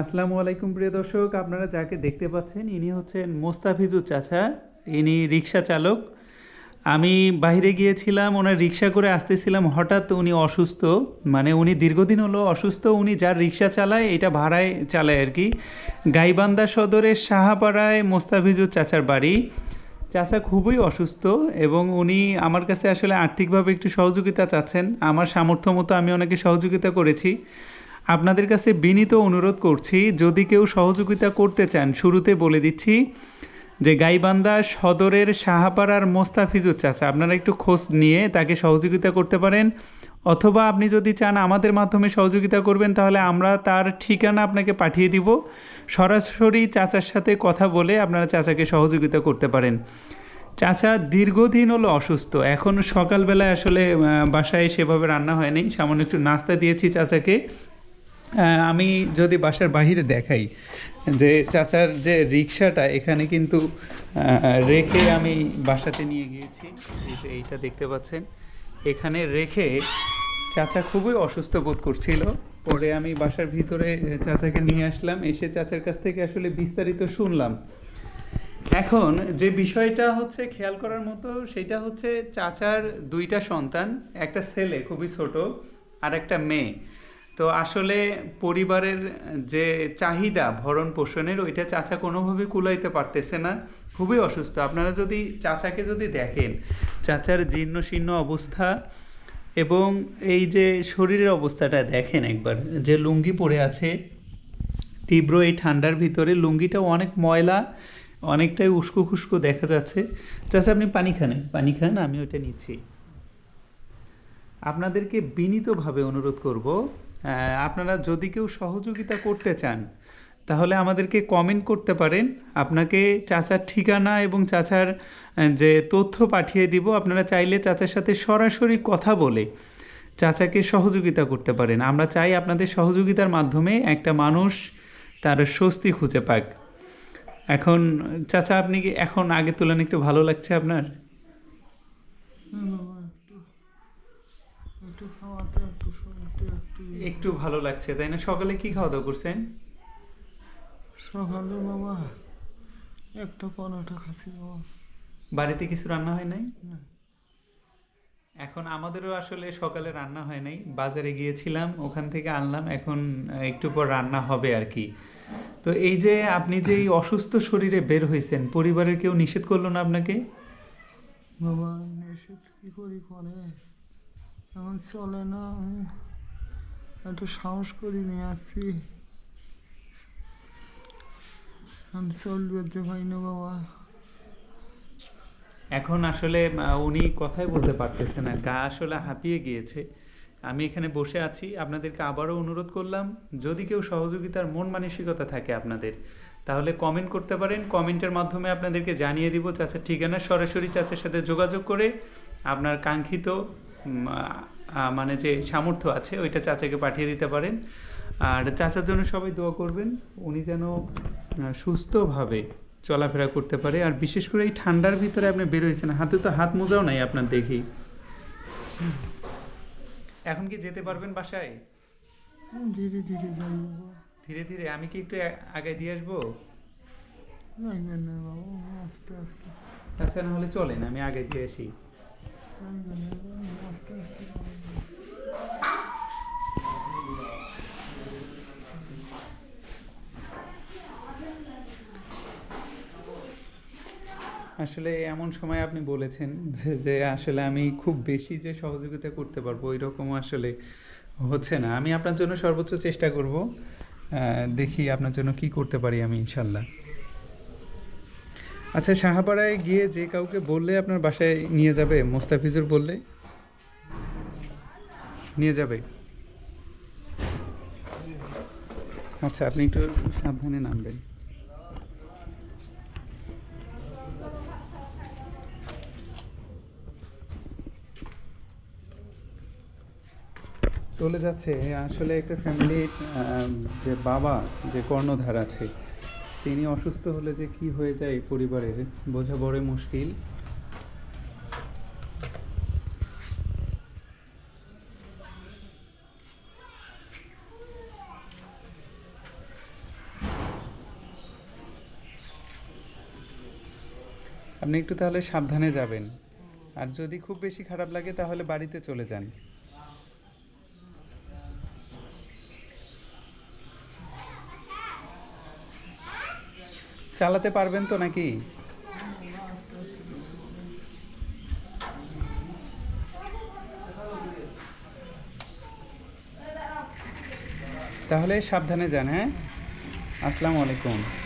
আসসালামু আলাইকুম প্রিয় দর্শক, আপনারা যাকে দেখতে পাচ্ছেন, ইনি হচ্ছেন মোস্তাফিজুর চাচা। ইনি রিক্সা চালক। আমি বাইরে গিয়েছিলাম, ওনার রিক্সা করে আসতেছিলাম, হঠাৎ উনি অসুস্থ। মানে উনি দীর্ঘদিন হলো অসুস্থ, উনি যার রিক্সা চালায়, এটা ভাড়ায় চালায় আর কি। গাইবান্ধা সদরের সাহাপাড়ায় মোস্তাফিজুর চাচার বাড়ি। চাচা খুবই অসুস্থ এবং উনি আমার কাছে আসলে আর্থিকভাবে একটু সহযোগিতা চাচ্ছেন। আমার সামর্থ্য মতো আমি ওনাকে সহযোগিতা করেছি। আপনাদের কাছে বিনীত অনুরোধ করছি, যদি কেউ সহযোগিতা করতে চান, শুরুতে বলে দিচ্ছি যে গাইবান্ধা সদরের সাহাপাড়ার মোস্তাফিজুর চাচা, আপনারা একটু খোঁজ নিয়ে তাকে সহযোগিতা করতে পারেন। অথবা আপনি যদি চান আমাদের মাধ্যমে সহযোগিতা করবেন, তাহলে আমরা তার ঠিকানা আপনাকে পাঠিয়ে দিব। সরাসরি চাচার সাথে কথা বলে আপনারা চাচাকে সহযোগিতা করতে পারেন। চাচা দীর্ঘদিন হলো অসুস্থ, এখন সকালবেলায় আসলে বাসায় সেভাবে রান্না হয়নি। সামান্য একটু নাস্তা দিয়েছি চাচাকে। আমি যদি বাসার বাইরে দেখাই যে চাচার যে রিক্সাটা, এখানে কিন্তু রেখে আমি বাসাতে নিয়ে গিয়েছি। এই যে এইটা দেখতে পাচ্ছেন। এখানে রেখে চাচা খুবই অসুস্থ বোধ করছিল। পরে আমি বাসার ভিতরে চাচাকে নিয়ে আসলাম। এসে চাচার কাছ থেকে আসলে বিস্তারিত শুনলাম। এখন যে বিষয়টা হচ্ছে খেয়াল করার মতো, সেটা হচ্ছে চাচার দুইটা সন্তান, একটা ছেলে খুবই ছোট আর একটা মেয়ে। তো আসলে পরিবারের যে চাহিদা ভরণ পোষণের, ওইটা চাচা কোনোভাবে কুলাইতে পারতেছে না। খুবই অসুস্থ। আপনারা যদি চাচাকে যদি দেখেন, চাচার জীর্ণ শীর্ণ অবস্থা এবং এই যে শরীরের অবস্থাটা দেখেন একবার, যে লুঙ্গি পরে আছে, তীব্র এই ঠান্ডার ভিতরে লুঙ্গিটা অনেক ময়লা, অনেকটাই উস্কো খুস্কো দেখা যাচ্ছে। চাচা, আপনি পানি খান পানি খান, আমি ওইটা নিচ্ছি। আপনাদেরকে বিনীতভাবে অনুরোধ করব আপনারা যদি কেউ সহযোগিতা করতে চান, তাহলে আমাদেরকে কমেন্ট করতে পারেন। আপনাকে চাচার ঠিকানা এবং চাচার যে তথ্য পাঠিয়ে দিব, আপনারা চাইলে চাচার সাথে সরাসরি কথা বলে চাচাকে সহযোগিতা করতে পারেন। আমরা চাই আপনাদের সহযোগিতার মাধ্যমে একটা মানুষ তার স্বস্তি খুঁজে পাক। এখন, চাচা, আপনি কি এখন আগের তুলনায় একটু ভালো লাগছে আপনার? একটু- একটু ভালো লাগছে তাই না? সকালে কি খাওয়া দাওয়া করছেন? সকালে বাবা একটা পরোটা খাচ্ছি বাবা বাড়িতে কিছু রান্না হয় নাই? না। এখন আমাদেরও আসলে সকালে রান্না হয় নাই। বাজারে গিয়েছিলাম ওখান থেকে আনলাম এখন একটু পর রান্না হবে আর কি। তো এই যে আপনি যে এই অসুস্থ শরীরে বের হয়েছেন পরিবারের কেউ নিষেধ করল না আপনাকে? বাবা নিষেধ কি করি করে এখন চলে না, আমি একটু সাহস করে নিয়ে আসছি। বাবা। এখন আসলে উনি কথাই বলতে পারতেছে না, গা আসলে হাঁপিয়ে গিয়েছে। আমি এখানে বসে আছি, আপনাদেরকে আবারও অনুরোধ করলাম, যদি কেউ সহযোগিতার মন মানসিকতা থাকে আপনাদের, তাহলে কমেন্ট করতে পারেন কমেন্টের মাধ্যমে আপনাদেরকে জানিয়ে দিব চাচার ঠিকানা সরাসরি চাচার সাথে যোগাযোগ করে, আপনার কাঙ্ক্ষিত মানে যে সামর্থ্য আছে ওইটা চাচাকে পাঠিয়ে দিতে পারেন। আর চাচার জন্য সবাই দোয়া করবেন উনি যেন সুস্থভাবে চলাফেরা করতে পারে। আর বিশেষ করে এই ঠান্ডার ভিতরে আপনি বের হয়েছেন হাতে তো হাত মোজাও নাই আপনার দেখি। এখন কি যেতে পারবেন বাসায়? ধীরে ধীরে ধীরে ধীরে আমি কি একটু আগে দিয়ে আসব? না আস্তে আস্তে। আচ্ছা না হলে চলেন আমি আগে দিয়ে আসি। আসলে এমন সময় আপনি বলেছেন যে আসলে আমি খুব বেশি যে সহযোগিতা করতে পারব ওই আসলে হচ্ছে না। আমি আপনার জন্য সর্বোচ্চ চেষ্টা করব। দেখি আপনার জন্য কি করতে পারি আমি, ইনশাল্লাহ। আচ্ছা সাহাপাড়ায় গিয়ে যে কাউকে বললে আপনার বাসায় নিয়ে যাবে, মোস্তাফিজুর বললে? নিয়ে যাবে। আচ্ছা আপনি একটু সাবধানে নামবেন। চলে যাচ্ছে। আসলে একটা ফ্যামিলির যে বাবা, যে কর্ণধার আছে, তিনি অসুস্থ হলে যে কি হয়ে যায় পরিবারের, বোঝা বড় মুশকিল। আপনি একটু তাহলে সাবধানে যাবেন। আর যদি খুব বেশি খারাপ লাগে, তাহলে বাড়িতে চলে যান। চালাতে পারবেন তো নাকি? তাহলে সাবধানে যান হ্যাঁ? আসসালামু আলাইকুম।